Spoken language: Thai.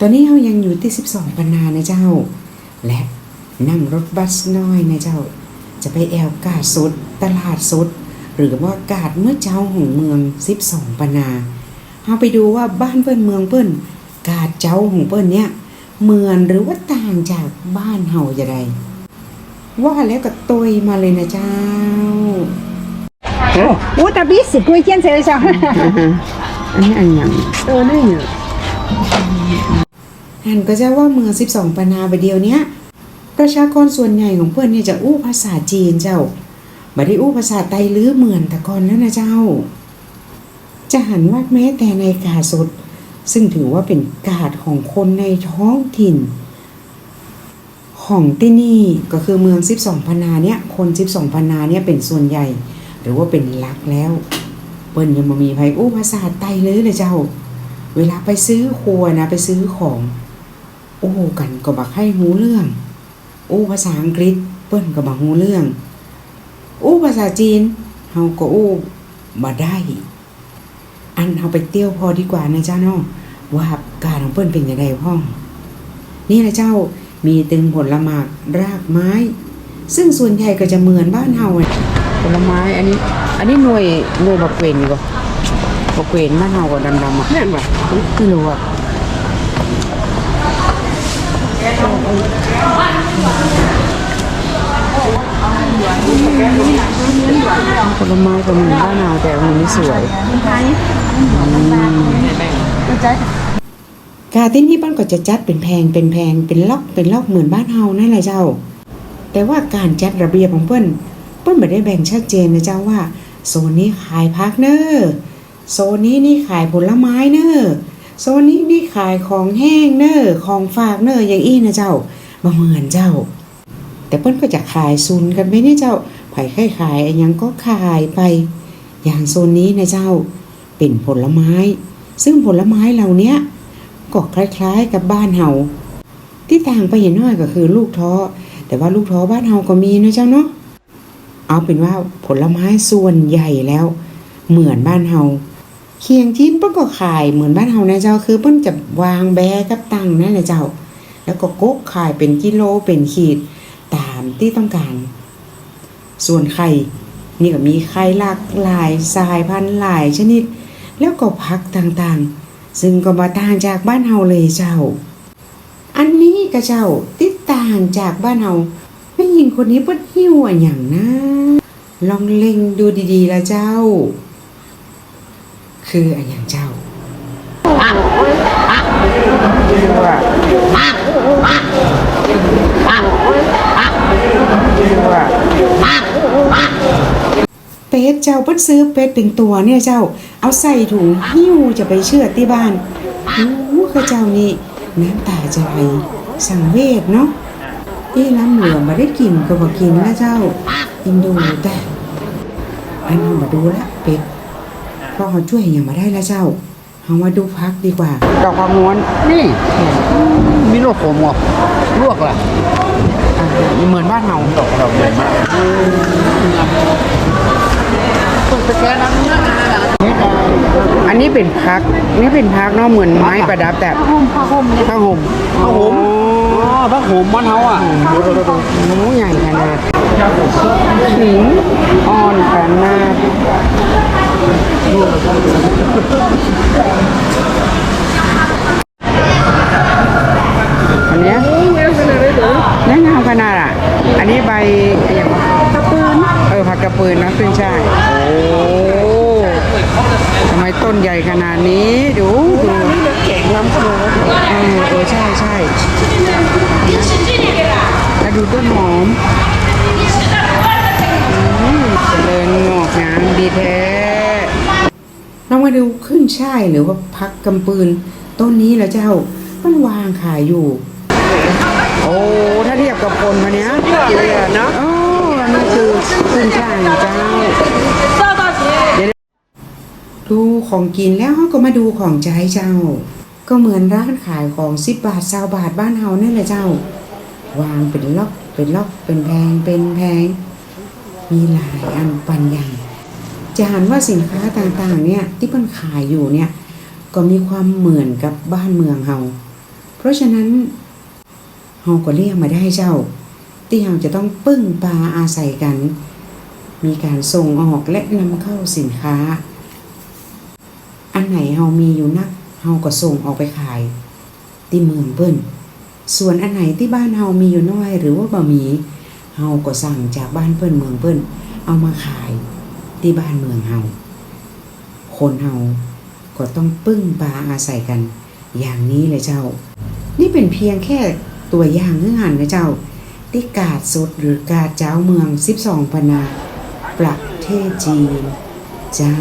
ตอนนี้เรายังอยู่ที่ 12ปนนานะเจ้า และนั่งรถบัสน้อยนะเจ้า จะไปแอลกาดสดตลาดสดหรือว่ากาดเมื่อเจ้าของเมือง 12ปนาเฮาไปดูว่าบ้านเพื่อนเมืองเพื่อนกาดเจ้าของเพื่อนเนี่ยเหมือนหรือว่าต่างจากบ้านเฮาอย่างไรว่าแล้วก็ตุยมาเลยนะเจ้าโอ้ตาบิสกุยเจียนเซลเจ้าอันนี้อันยังเออนี่ นก็จะว่าเมือง12ปนาไปเดียวเนี้ยประชากรส่วนใหญ่ของเพื่อนเนี่ยจะอู้ภาษาจีนเจ้าบ่ได้อู้ภาษาไตหรือเหมือนแต่ก่อนแล้วนะเจ้า จะหันว่าแม้แต่ในกาสด ซึ่งถือว่าเป็นกาดของคนในท้องถิ่น ของที่นี่ก็คือเมือง 12พนาเนี่ยคน 12พนาเนี่ยเป็นส่วนใหญ่ หรือว่าเป็นลักแล้ว เปิ้นยังมามีไผอู้ภาษาไตเลยเลยเจ้า เวลาไปซื้อครัวนะไปซื้อของ อ้กันก็บักให้หูเรื่อง อู้ภาษาอังกฤษเปิ้นก็บักหูเรื่อง อู้ภาษาจีนเฮาก็อู้บ่ได้ อันเฮาไปเที่ยวพอดีกว่านะเจ้าเนาะว่าการของเปิ้นเป็นยังไงพ่องนี่นะเจ้ามีตึงผลหมากรากไม้ ซึ่งส่วนใหญ่ก็จะเหมือนบ้านเฮาอะผลไม้อันนี้ อันนี้หน่วยหน่วยบักเวนอยู่บ่บักเวนบ้านเฮาก็ดำๆอะแม่นบ่ไม่รู้อะ ผลไม้ก็เหมือนบ้านเราแต่มันไม่สวยกาที่นี่บ้านก็จะจัดเป็นแพงเป็นแพงเป็นล็อกเป็นล็อกเหมือนบ้านเฮานั่นแหละเจ้า แต่ว่าการจัดระเบียบของเปิ้นเปิ้นไม่ได้แบ่งชัดเจนนะเจ้าว่า โซนนี้ขายพักเนอร์โซนนี้นี่ขายผลไม้เนอร์ โซนนี้นี่ขายของแห้งเนอของฝากเนออย่างอี้นะเจ้าบ่เหมือนเจ้า แต่เปิ้นก็จะขายซุนกันไปนี่เจ้าไผใครขายอยังก็ขายไป อย่างโซนนี้นะเจ้าเป็นผลไม้ ซึ่งผลไม้เหล่านี้ก็คล้ายๆกับบ้านเฮาที่ต่างไปเห็นน้อยก็คือลูกท้อ แต่ว่าลูกท้อบ้านเฮาก็มีนะเจ้าเนาะเอาเป็นว่าผลไม้ส่วนใหญ่แล้ว เหมือนบ้านเฮา เคียงจิ้นเปิ้นก็ขายเหมือนบ้านเฮานะเจ้าคือเปิ้นจะวางแบกับตังนั่นแหละเจ้า แล้วก็กกขายเป็นกิโลเป็นขีดตามที่ต้องการ ส่วนไข่นี่ก็มีไข่หลากหลายสายพันธุ์หลายชนิด แล้วก็ผักต่างๆ ซึ่งก็มาต่างจากบ้านเฮาเลยเจ้า อันนี้ก็เจ้าที่ต่างจากบ้านเฮาแม่หญิงคนนี้เปิ้นหิ้วอะอย่างนะลองเล็งดูดีๆละเจ้า คืออันอย่างเจ้าเป็ดเจ้าเพิ่นซื้อเป็ดเป็นตัวเนี่ยเจ้า เอาใส่ถุงหิ้วจะไปเชื่อที่บ้านโอ้ข้าเจ้านี่น้ำตาจะไหลสังเวชเนาะที่ล้ำเหลือมาได้กินก็บอกกินนะเจ้ากินดูแต่อันนี้มาดูละเป็ด ราะเขาช่วยอย่างมาได้ละเจ้าเขามาดูพักดีกว่าดอกความม้วนนี่มีลวกผมเหรอลวกล่ะอ่าเหมือนบ้านเราดอกดอกใหญ่มากตะแกรงนั้นนะอันนี้เป็นพักนี่เป็นพักเนาะเหมือนไม้ประดับแต่ผ้าห่มผ้าห่มเนี่ยผ้าห่มผ้าห่มอ๋อผ้าห่มบ้านเฮาอะโอ้ใหญ่ขนาดขิงอ่อนขนาด อันเนี้ยนี่งามขนาดอะ อันนี้ใบอะไรอย่างวะกระปืนเออผักกระปืนนะขึ้นช่ายโอ้ทำไมต้นใหญ่ขนาดนี้ดูดูเก่งล้ำเสมอเออเออใช่ใช่แล้วดูต้นหอมอืมเจริญงอกงามดีแท้ เรามาดูขึ้นช่ายหรือว่าพักกำปืน ต้นนี้แล้วเจ้ามันวางขายอยู่ โอ้ถ้าเทียบกับคนคนเนี้ยเลยอะเนาะโอ้อันนี้คือขึ้นช่ายเจ้าเดี๋ยวดูของกินแล้วก็มาดูของใช้เจ้า ก็เหมือนร้านขายของสิบบาทสาบาทบ้านเฮานั่นแหละเจ้า วางเป็นล็อกเป็นล็อกเป็นแพงเป็นแพงมีหลายอันปันอย่าง จะหันว่าสินค้าต่างๆเนี่ยที่มันขายอยู่เนี่ยก็มีความเหมือนกับบ้านเมืองเฮาเพราะฉะนั้นเฮาก็เรียกมาได้เจ้า ที่เราจะต้องปึ้งปลาอาศัยกัน มีการส่งออกและนำเข้าสินค้า อันไหนเฮามีอยู่นักเฮาก็ส่งออกไปขาย ที่เมืองเปิ้นส่วนอันไหนที่บ้านเฮามีอยู่น้อยหรือว่าบ่มีเฮาก็สั่งจากบ้านเปิ้นเมืองเปิ้นเอามาขาย ที่บ้านเมืองเฮาคนเฮาก็ต้องปึ้งปลาอาศัยกัน อย่างนี้เลยเจ้า นี่เป็นเพียงแค่ตัวอย่างเงื่อหันนะเจ้า ที่กาดสดหรือกาดเจ้าเมือง 12ปนา ประเทศจีน เจ้า